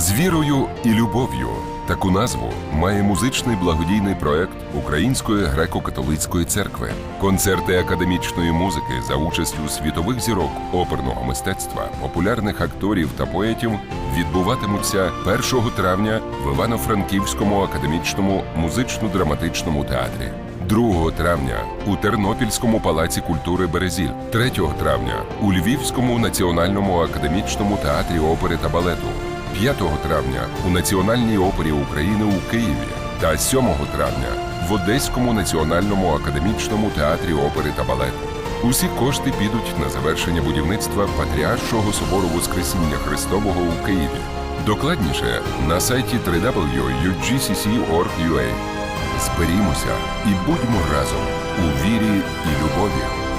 З вірою і любов'ю таку назву має музичний благодійний проект Української греко-католицької церкви. Концерти академічної музики за участю світових зірок оперного мистецтва, популярних акторів та поетів відбуватимуться 1 травня в Івано-Франківському академічному музично-драматичному театрі. 2 травня у Тернопільському палаці культури Березіль, 3 травня у Львівському національному академічному театрі опери та балету, 5 травня у Національній опері України у Києві та 7 травня в Одеському національному академічному театрі опери та балету. Усі кошти підуть на завершення будівництва Патріаршого собору Воскресіння Христового у Києві. Докладніше на сайті www.ugcc.org.ua. Зберімося і будьмо разом у вірі і любові.